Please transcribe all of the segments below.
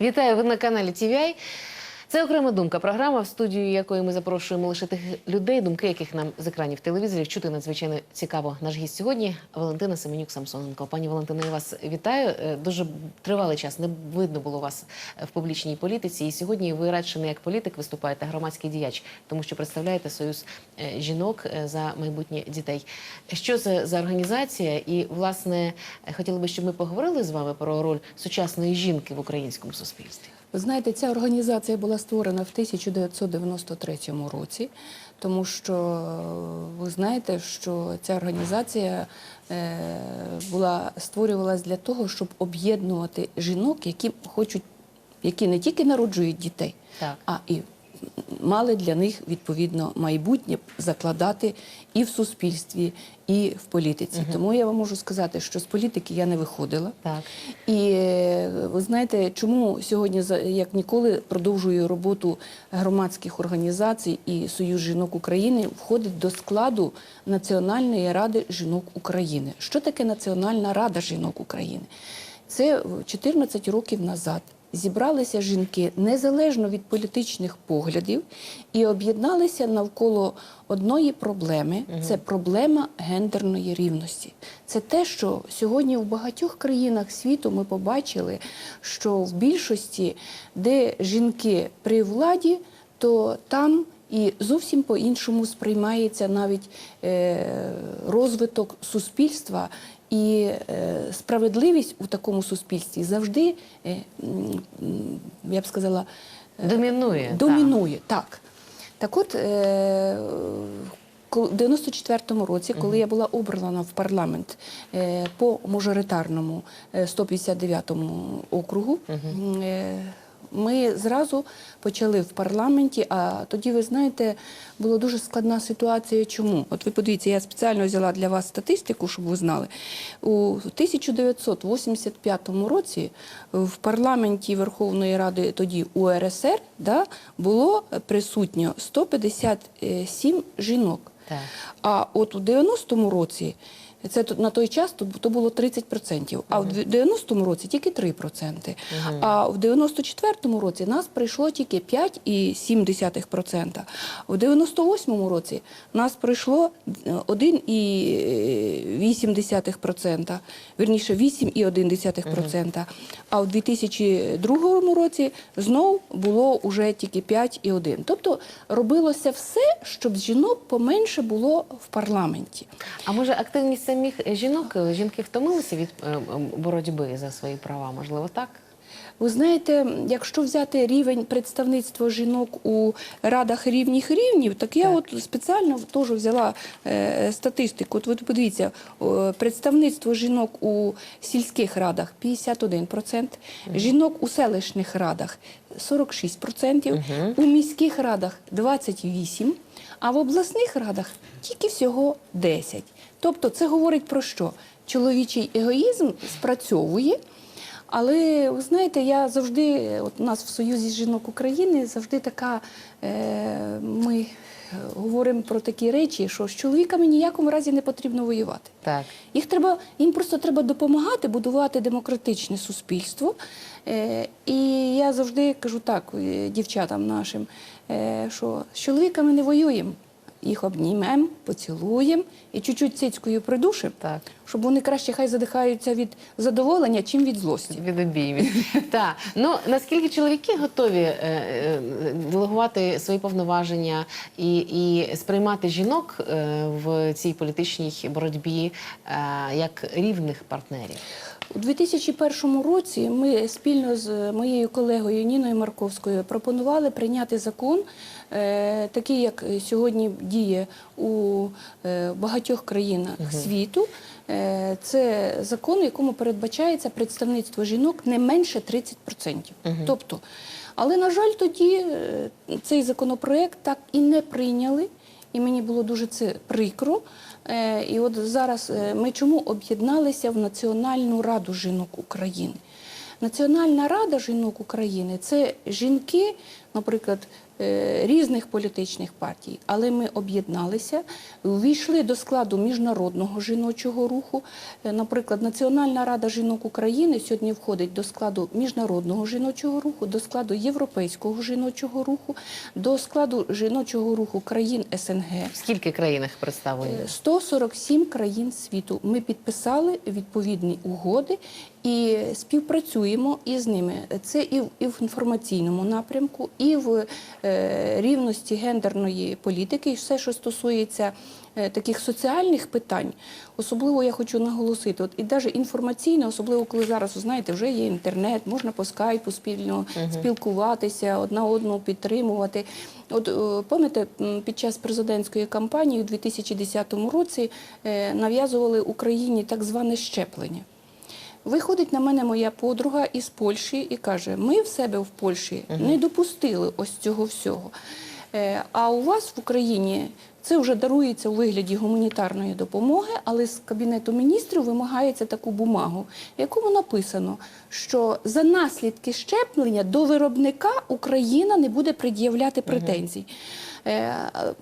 Вітаю ви на каналі TVI. Це окрема думка. Програма, в студію якої ми запрошуємо лише тих людей, думки яких нам з екранів телевізорів чути надзвичайно цікаво. Наш гість сьогодні Валентина Семенюк Самсоненко. Пані Валентина, я вас вітаю. Е, Дуже тривалий час не видно було вас в публічній політиці. І сьогодні ви радше не як політик виступаєте, а громадський діяч, тому що представляєте союз е, жінок е, за майбутнє дітей. Що це за організація? І власне хотіли би, щоб ми поговорили з вами про роль сучасної жінки в українському суспільстві. Ви знаєте, ця організація була створена в 1993 році, тому що е, ви знаєте, що ця організація е, була створювалась для того, щоб об'єднувати жінок, які хочуть, які не тільки народжують дітей, Так. а і мали для них відповідно майбутнє закладати і в суспільстві, і в політиці. Тому я вам можу сказати, що з політики я не виходила. Так. І е, ви знаєте, чому сьогодні, як ніколи, продовжую роботу громадських організацій і Союз жінок України входить до складу Національної ради жінок України. Що таке Національна рада жінок України? Це в 14 років назад. Зібралися жінки незалежно від політичних поглядів і об'єдналися навколо одної проблеми це проблема гендерної рівності. Це те, що сьогодні в багатьох країнах світу ми побачили, що в більшості, де жінки при владі, то там і зовсім по-іншому сприймається навіть е, розвиток суспільства. І е, справедливість у такому суспільстві завжди, е, я б сказала, е, Домінує. Домінує, так. Так от, е, в 94-му році, коли я була обрана в парламент по мажоритарному е, 159-му округу, ми зразу почали в парламенті, а тоді, ви знаєте, була дуже складна ситуація. Чому? От ви подивіться, я спеціально взяла для вас статистику, щоб ви знали. У 1985 році в парламенті Верховної Ради тоді УРСР да, було присутньо 157 жінок. Так. А от у 90-му році це на той час то, було 30%, а в 90-му році тільки 3%. А в 94-му році нас прийшло тільки 5,7%. В 98-му році нас прийшло е, 1,8%, вірніше 8,1%. А в 2002 році знов було уже тільки 5,1%. Тобто робилося все, щоб жінок поменше було в парламенті. А може активність самих жінок? Жінки втомилися від е, е, боротьби за свої права? Можливо, так? Ви знаєте, якщо взяти рівень представництва жінок у радах рівних рівнів, так я от спеціально теж взяла е, статистику. От ви подивіться, о, представництво жінок у сільських радах 51%, жінок у селищних радах 46%, у міських радах 28%, а в обласних радах тільки всього 10%. Тобто це говорить про що? Чоловічий егоїзм спрацьовує. Але ви знаєте, я завжди, от у нас в Союзі жінок України завжди така, е, ми говоримо про такі речі, що з чоловіками ніякому разі не потрібно воювати. Так. Їх треба, їм просто треба допомагати будувати демократичне суспільство. Е, і я завжди кажу так е, дівчатам нашим, е, що з чоловіками не воюємо. Їх обнімемо, поцілуємо і чуть-чуть цицькою придушимо, Так. Щоб вони краще хай задихаються від задоволення, чим від злості. Від обіймів. Так. Ну наскільки чоловіки готові е, е, делегувати свої повноваження і, і сприймати жінок е, в цій політичній боротьбі е, як рівних партнерів? У 2001 році ми спільно з моєю колегою Ніною Марковською пропонували прийняти закон, такий, як сьогодні діє у багатьох країнах світу. Е, Це закон, у якому передбачається представництво жінок не менше 30%. Тобто, але на жаль, тоді е, цей законопроект так і не прийняли. І мені було дуже це прикро. Е, І от зараз ми чому об'єдналися в Національну раду жінок України? Національна рада жінок України це жінки наприклад, різних політичних партій, але ми об'єдналися, увійшли до складу міжнародного жіночого руху. Е, Наприклад, Національна рада жінок України сьогодні входить до складу міжнародного жіночого руху, до складу європейського жіночого руху, до складу жіночого руху країн СНГ. Скільки країнах представлені? Е, 147 країн світу. Ми підписали відповідні угоди і співпрацюємо із ними. Це і в, і в інформаційному напрямку, і в е, рівності гендерної політики, і все, що стосується е, таких соціальних питань. Особливо я хочу наголосити, от і навіть інформаційно, особливо коли зараз, знаєте, вже є інтернет, можна по скайпу спільно спілкуватися, одна одну підтримувати. От е, пам'ятаєте, під час президентської кампанії у 2010 році е, нав'язували Україні так зване щеплення. Виходить на мене моя подруга із Польщі і каже: ми в себе в Польщі не допустили ось цього всього. Е, А у вас в Україні це вже дарується у вигляді гуманітарної допомоги, але з кабінету міністрів вимагається таку бумагу, в якому написано, що за наслідки щеплення до виробника Україна не буде пред'являти претензій. Е,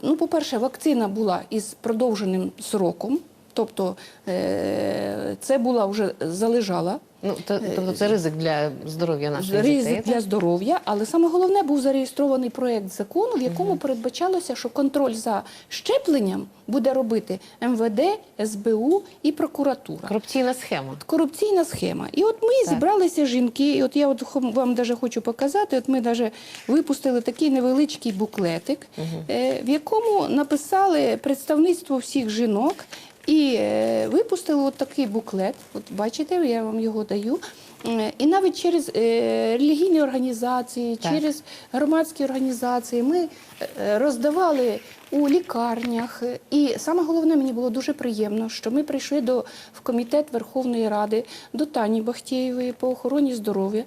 Ну, по-перше, вакцина була із продовженим сроком. Тобто е, це була вже залежала Ну, то- тобто це ризик для здоров'я наших ризик дітей. для здоров'я, але саме головне був зареєстрований проєкт закону, в якому передбачалося, що контроль за щепленням буде робити МВД, СБУ і прокуратура. Корупційна схема. Корупційна схема. І от ми Так. зібралися жінки. І от я от вам даже хочу показати. От ми даже випустили такий невеличкий буклетик, е, в якому написали представництво всіх жінок. І е, випустили от такий буклет. От бачите, я вам його даю. Е, І навіть через е, релігійні організації, Так. через громадські організації ми е, роздавали у лікарнях. І саме головне, мені було дуже приємно, що ми прийшли до в комітет Верховної Ради до Тані Бахтєєвої по охороні здоров'я.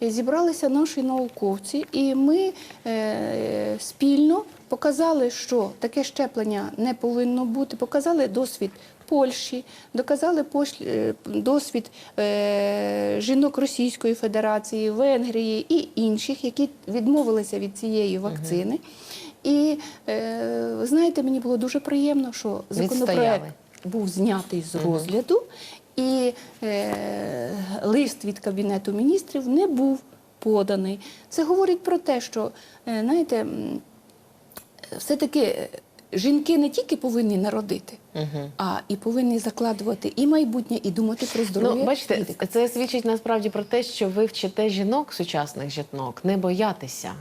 Зібралися наші науковці, і ми е, спільно показали, що таке щеплення не повинно бути. Показали досвід Польщі, доказали е, досвід е, жінок Російської Федерації, Венгрії і інших, які відмовилися від цієї вакцини. І е, знаєте, мені було дуже приємно, що законопроект був знятий з розгляду, і лист від Кабінету міністрів не був поданий. Це говорить про те, що знаєте, все-таки е, жінки не тільки повинні народити, а і повинні закладувати і майбутнє, і думати про здоров'я. Ну, бачите, діток. це свідчить насправді про те, що ви вчите жінок, сучасних жінок, не боятися.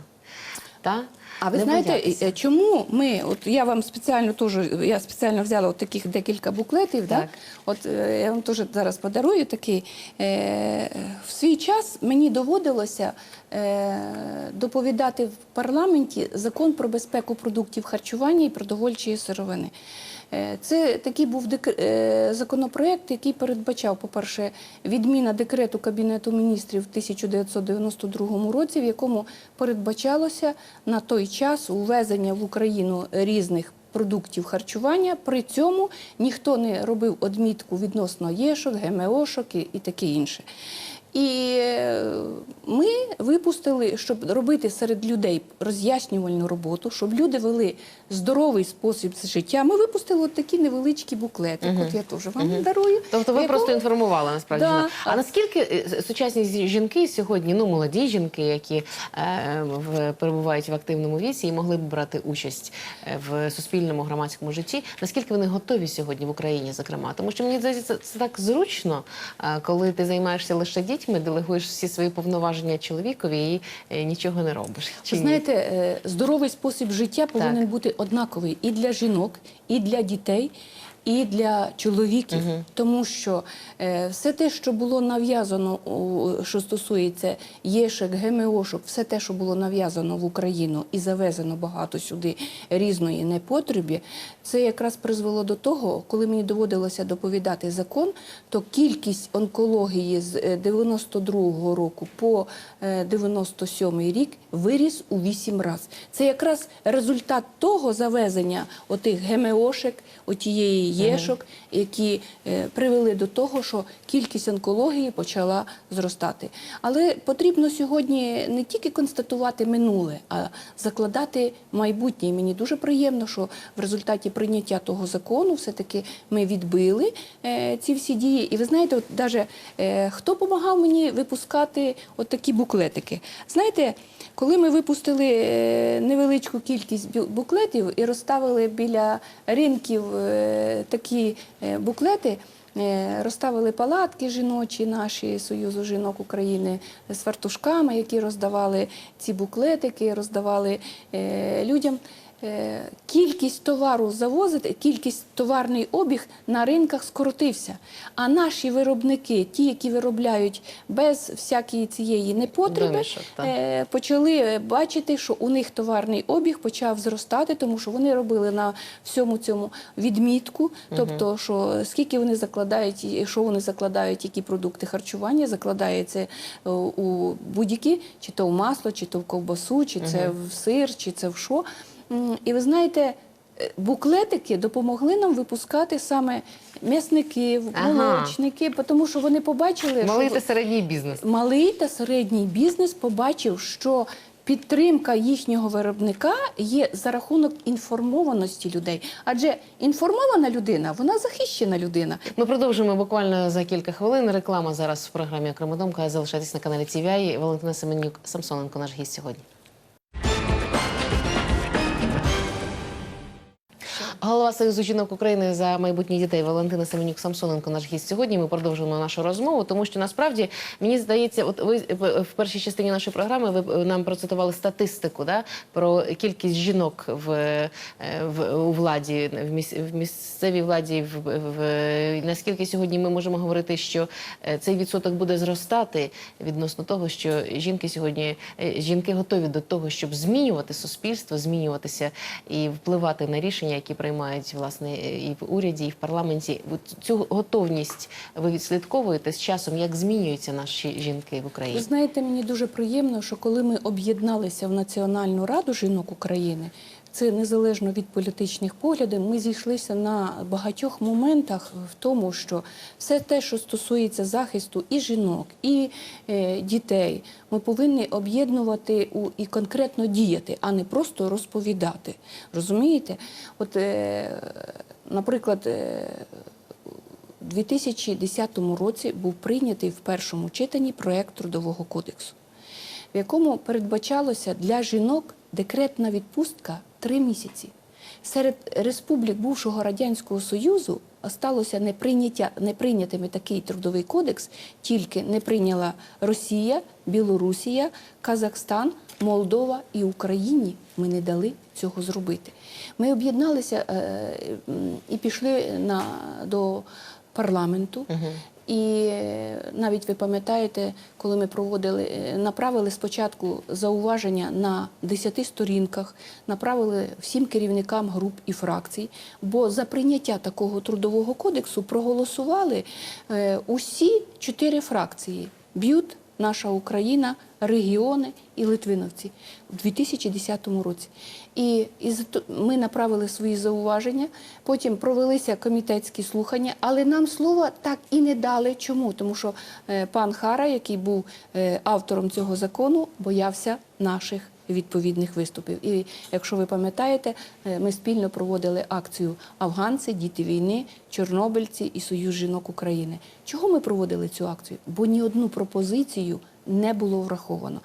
Та? А ви Не знаєте, боятися. е, чому ми, от я вам спеціально теж, я спеціально взяла от таких декілька буклетів, да? Так. от е, я вам теж зараз подарую такий. Е, в свій час мені доводилося доповідати в парламенті закон про безпеку продуктів харчування і продовольчої сировини. Е, Це такий був е, законопроект, який передбачав, по-перше, відміна декрету Кабінету міністрів в 1992 році, в якому передбачалося на той час увезення в Україну різних продуктів харчування. При цьому ніхто не робив одмітку відносно єшок, ГМОшок і, і таке інше. І е, ми випустили, щоб робити серед людей роз'яснювальну роботу, щоб люди вели здоровий спосіб життя. Ми випустили от такі невеличкі буклети. От я теж вам дарую. Тобто ви в якому- просто інформували насправді. Да. А наскільки е, сучасні жінки сьогодні, ну молоді жінки, які е, в, перебувають в активному віці і могли б брати участь е, в суспільному громадському житті, наскільки вони готові сьогодні в Україні, зокрема? Тому що мені здається, це, так зручно, коли ти займаєшся лише дітьми, делегуєш всі свої повноваження чоловікові і е, нічого не робиш. Чи знаєте, е, здоровий спосіб життя повинен Так. бути однаковий і для жінок, і для дітей. І для чоловіків, тому що е, все те, що було нав'язано, що стосується єшек, ГМОшок, все те, що було нав'язано в Україну і завезено багато сюди різної непотребі, це якраз призвело до того, коли мені доводилося доповідати закон, то кількість онкології з е, 92-го року по е, 97-й рік виріс у 8 разів. Це якраз результат того завезення отих ГМОшек, отієї ЄШок, які е, привели до того, що кількість онкології почала зростати. Але потрібно сьогодні не тільки констатувати минуле, а закладати майбутнє. І мені дуже приємно, що в результаті прийняття того закону все-таки ми відбили е, ці всі дії. І ви знаєте, даже е, хто допомагав мені випускати от такі буклетики? Знаєте, коли ми випустили е, невеличку кількість буклетів і розставили біля ринків е, такі е, буклети. Розставили палатки жіночі наші Союзу жінок України з фартушками, які роздавали ці буклетики, роздавали людям. Е, Кількість товару завозити, кількість товарний обіг на ринках скоротився. А наші виробники, ті, які виробляють без всякої цієї непотреби, Домішок, е, почали бачити, що у них товарний обіг почав зростати, тому що вони робили на всьому цьому відмітку, тобто, що скільки вони закладають, що вони закладають, які продукти харчування, закладається е, у будь-які, чи то в масло, чи то в ковбасу, чи це в сир, чи це в що. І ви знаєте, е, буклетики допомогли нам випускати саме м'ясників, Ага. тому що вони побачили, Малий що та середній бізнес. малий та середній бізнес побачив, що підтримка їхнього виробника є за рахунок інформованості людей. Адже інформована людина, вона захищена людина. Ми продовжимо буквально за кілька хвилин. Реклама зараз в програмі «Окрема думка». Залишайтесь на каналі TVI. Валентина Семенюк Самсоненко, наш гість сьогодні. Голова Союзу жінок України за майбутнє дітей Валентина Семенюк Самсоненко, наш гість сьогодні. Ми продовжуємо нашу розмову, тому що насправді мені здається, от ви в першій частині нашої програми ви нам процитували статистику да, про кількість жінок в, е, в у владі, в, міс, в місцевій владі. В, в наскільки сьогодні ми можемо говорити, що е, цей відсоток буде зростати відносно того, що жінки сьогодні е, жінки готові до того, щоб змінювати суспільство, змінюватися і впливати на рішення, які приймають власне і в уряді, і в парламенті. Цю готовність ви відслідковуєте з часом, як змінюються наші жінки в Ви Україні? знаєте, мені дуже приємно, що коли ми об'єдналися в Національну раду жінок України, це незалежно від політичних поглядів, ми зійшлися на багатьох моментах в тому, що все те, що стосується захисту і жінок, і е, дітей, ми повинні об'єднувати і конкретно діяти, а не просто розповідати. Розумієте? От, е, наприклад, е, у 2010 році був прийнятий в першому читанні проект Трудового кодексу, в якому передбачалося для жінок декретна відпустка три місяці. Серед республік бувшого Радянського Союзу осталося неприйняття, неприйнятими такий трудовий кодекс, тільки не прийняла Росія, Білорусія, Казахстан, Молдова і Україні. Ми не дали цього зробити. Ми об'єдналися е, і пішли до парламенту. І навіть ви пам'ятаєте, коли ми проводили, е, направили спочатку зауваження на 10 сторінках, направили всім керівникам груп і фракцій, бо за прийняття такого трудового кодексу проголосували е, усі чотири фракції: Б'ют, наша Україна, регіони і Литвиновці у 2010 році. І, ми направили свої зауваження, потім провелися комітетські слухання, але нам слова так і не дали. Чому? Тому що е, пан Хара, який був е, автором цього закону, боявся наших відповідних виступів. І якщо ви пам'ятаєте, е, ми спільно проводили акцію Афганці, діти війни, Чорнобильці і Союз жінок України. Чого ми проводили цю акцію? Бо ні одну пропозицію не було враховано.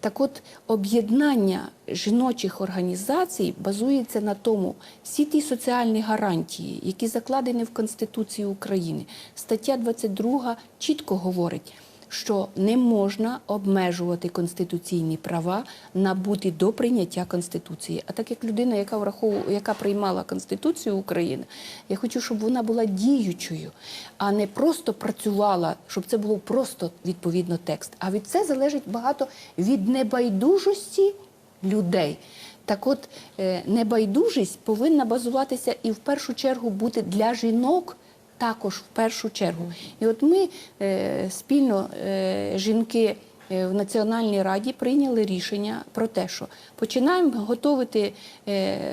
Так от об'єднання жіночих організацій базується на тому, всі ті соціальні гарантії, які закладені в Конституції України. Стаття 22 чітко говорить, що не можна обмежувати конституційні права набути до прийняття Конституції. А так як людина, яка враховує, яка приймала Конституцію України, я хочу, щоб вона була діючою, а не просто працювала, щоб це було просто відповідно текст. А від це залежить багато від небайдужості людей. Так от е, небайдужість повинна базуватися і в першу чергу бути для жінок також в першу чергу. І от ми е, спільно, е, жінки е, в Національній раді прийняли рішення про те, що починаємо готувати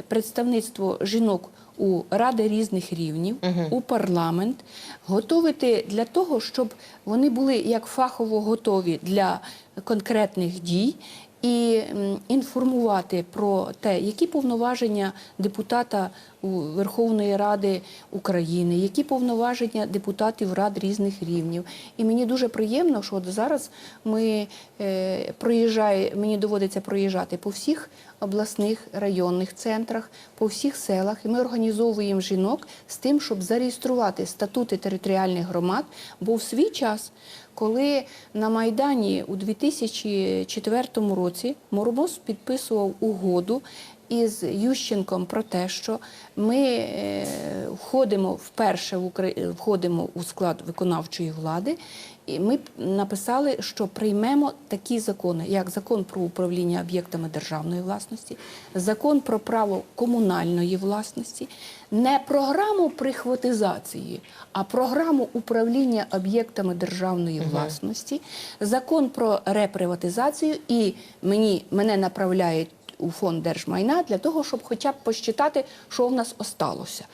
представництво жінок у ради різних рівнів, у парламент, готувати для того, щоб вони були як фахово готові для конкретних дій. І інформувати про те, які повноваження депутата Верховної Ради України, які повноваження депутатів рад різних рівнів. І мені дуже приємно, що от зараз ми е, проїжджає, мені доводиться проїжджати по всіх обласних районних центрах, по всіх селах, і ми організовуємо жінок з тим, щоб зареєструвати статути територіальних громад, бо в свій час коли на Майдані у 2004 році Мороз підписував угоду із Ющенком про те, що ми е, входимо вперше в входимо у склад виконавчої влади, і ми написали, що приймемо такі закони, як закон про управління об'єктами державної власності, закон про право комунальної власності, не програму прихватизації, а програму управління об'єктами державної власності, закон про реприватизацію, і мені мене направляють у фонд держмайна для того, щоб хоча б посчитати, що в нас осталося.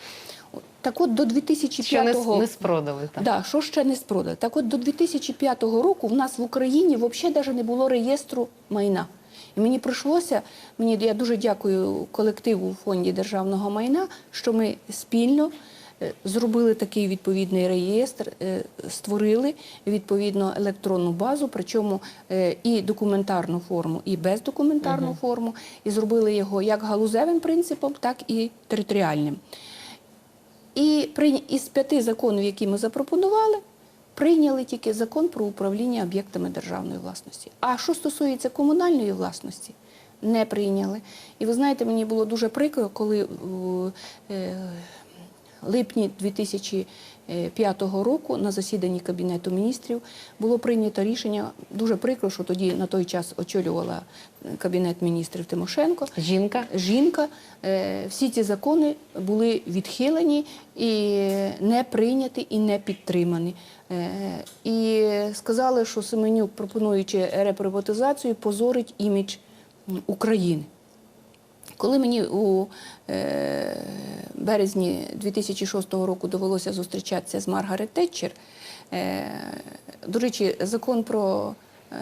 Так от до 2005 Що не, не спродали Так. Да, що ще не спродали. Так от до 2005 року в нас в Україні взагалі навіть не було реєстру майна. І мені прийшлося, мені я дуже дякую колективу у фонді державного майна, що ми спільно зробили такий відповідний реєстр, е, створили відповідно електронну базу, причому е, і документарну форму, і бездокументарну форму, і зробили його як галузевим принципом, так і територіальним. І із п'яти законів, які ми запропонували, прийняли тільки закон про управління об'єктами державної власності. А що стосується комунальної власності, не прийняли. І ви знаєте, мені було дуже прикро, коли е, липні 2005 року на засіданні Кабінету міністрів було прийнято рішення. Дуже прикро, що тоді на той час очолювала Кабінет міністрів Тимошенко Жінка. жінка. Е, Всі ці закони були відхилені і не прийняті і не підтримані. Е, І сказали, що Семенюк, пропонуючи реприватизацію, позорить імідж України. Коли мені у е, березні 2006 року довелося зустрічатися з Маргарет Тетчер, е, до речі, закон про е,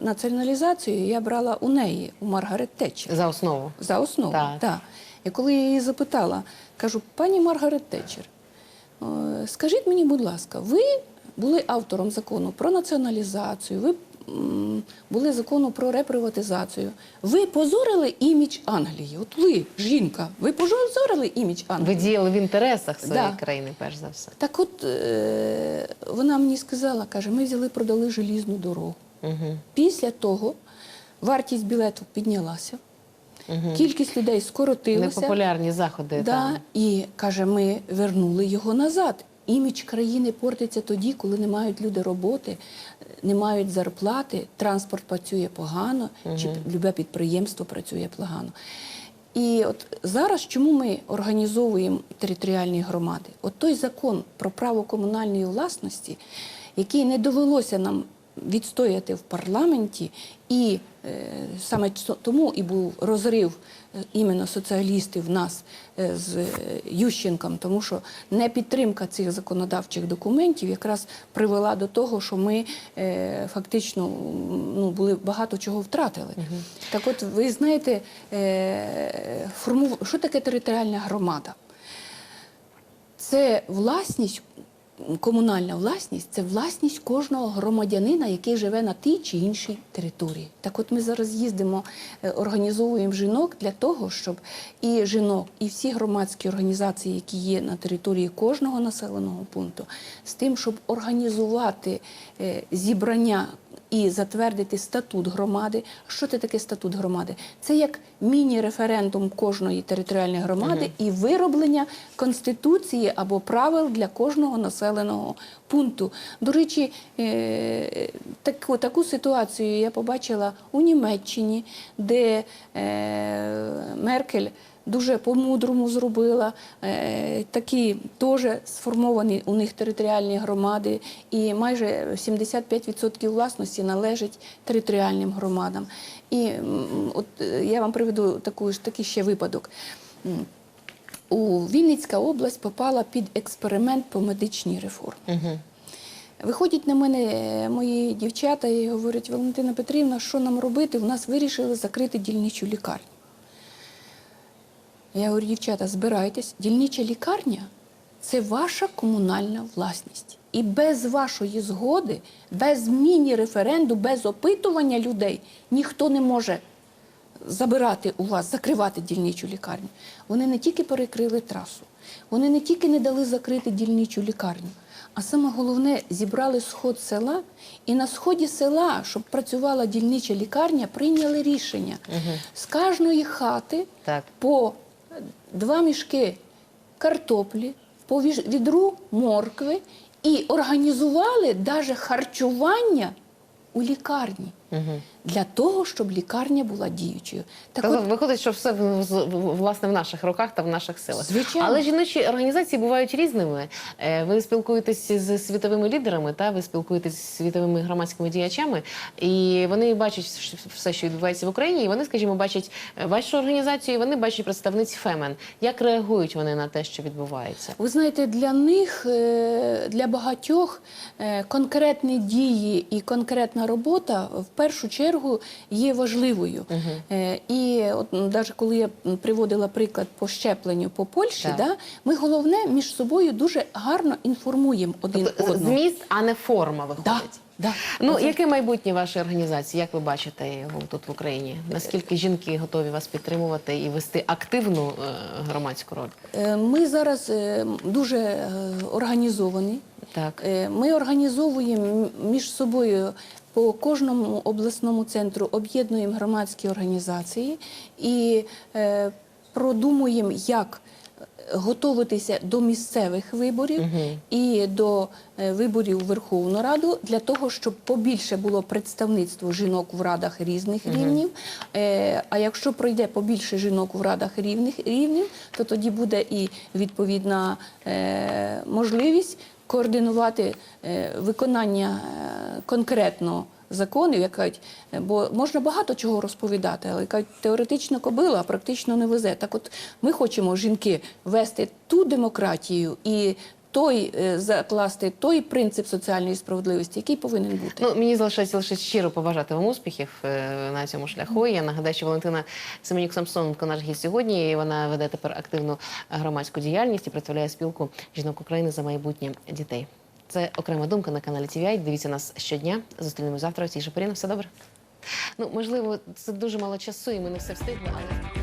націоналізацію я брала у неї, у Маргарет Тетчер. За основу. За основу. Так. Так. І коли я її запитала, кажу, пані Маргарет Тетчер, скажіть мені, будь ласка, ви були автором закону про націоналізацію, ви були закону про реприватизацію. Ви позорили імідж Англії. От ви, жінка, ви позорили імідж Англії. Ви діяли в інтересах своєї Да. країни, перш за все. Так от е, вона мені сказала, каже, ми взяли, продали желізну дорогу. Угу. Після того вартість білету піднялася, кількість людей скоротилася. Непопулярні заходи. Да, там. і каже, ми вернули його назад. Імідж країни портиться тоді, коли не мають люди роботи, не мають зарплати, транспорт працює погано, чи любе підприємство працює погано. І от зараз чому ми організовуємо територіальні громади? От той закон про право комунальної власності, який не довелося нам відстояти в парламенті, і е, саме тому і був розрив іменно соціалістів нас е, з е, Ющенком, тому що непідтримка цих законодавчих документів якраз привела до того, що ми е, фактично ну, були багато чого втратили. Так от ви знаєте, е, форму... що таке територіальна громада? Це власність, комунальна власність це власність кожного громадянина, який живе на тій чи іншій території. Так от ми зараз їздимо, е, організовуємо жінок для того, щоб і жінок, і всі громадські організації, які є на території кожного населеного пункту, з тим, щоб організувати е, зібрання і затвердити статут громади. Що це таке статут громади? Це як міні-референдум кожної територіальної громади і вироблення конституції або правил для кожного населеного пункту. До речі, е, таку, таку ситуацію я побачила у Німеччині, де е, Меркель дуже по-мудрому зробила. Е, Такі теж сформовані у них територіальні громади, і майже 75% власності належить територіальним громадам. І от е, я вам приведу таку такий ще випадок. У Вінницька область попала під експеримент по медичній реформі. Угу. Виходять на мене е, мої дівчата і говорять, Валентина Петрівна, що нам робити? У нас вирішили закрити дільничу лікарню. Я говорю, дівчата, збирайтесь, дільнича лікарня це ваша комунальна власність. І без вашої згоди, без міні-референду, без опитування людей ніхто не може забирати у вас, закривати дільничу лікарню. Вони не тільки перекрили трасу, вони не тільки не дали закрити дільничу лікарню, а саме головне зібрали сход села, і на сході села, щоб працювала дільнича лікарня, прийняли рішення з кожної хати Так. по два мішки картоплі, по відру моркви і організували навіть харчування у лікарні Угу. для того, щоб лікарня була діючою. Так Тобто от, виходить, що все власне в наших руках та в наших силах. Звичайно. Але жіночі організації бувають різними. Е, Ви спілкуєтесь з світовими лідерами, та ви спілкуєтесь з світовими громадськими діячами, і вони бачать все, що відбувається в Україні. І вони, скажімо, бачать е, вашу організацію, і вони бачать представниць Фемен. Як реагують вони на те, що відбувається? ви знаєте, для них, е, для багатьох конкретні дії і конкретна робота в першу чергу є важливою. Е, І от навіть коли я приводила приклад по щепленню по Польщі, да, ми головне між собою дуже гарно інформуємо один Тобто одного. зміст, а не форма виходить. Да, да. Ну, Оце- яке майбутнє вашої організації? Як ви бачите його тут в Україні? Наскільки жінки готові вас підтримувати і вести активну е, громадську роль? Е, Ми зараз е, дуже е, організовані. Так. Е, Ми організовуємо між собою по кожному обласному центру, об'єднуємо громадські організації і е, продумуємо, як готуватися до місцевих виборів і до е, виборів у Верховну Раду для того, щоб побільше було представництво жінок в радах різних рівнів. Е, А якщо пройде побільше жінок в радах рівних рівнів, то тоді буде і відповідна е, можливість координувати е, виконання е, конкретно законів, як бо можна багато чого розповідати, але кажуть, теоретично кобила, а практично не везе. Так от ми хочемо жінки вести ту демократію і той е, закласти той принцип соціальної справедливості, який повинен бути. Ну, мені залишається лише щиро побажати вам успіхів е, на цьому шляху. Я нагадаю, що Валентина Семенюк Самсоненко наш гість сьогодні. І вона веде тепер активну громадську діяльність і представляє спілку жінок України за майбутнє дітей. Це окрема думка на каналі TVI. Дивіться нас щодня. Зустрінемось завтра. у цій же порі. На Все добре. Ну можливо, це дуже мало часу, і ми не все встигли, але.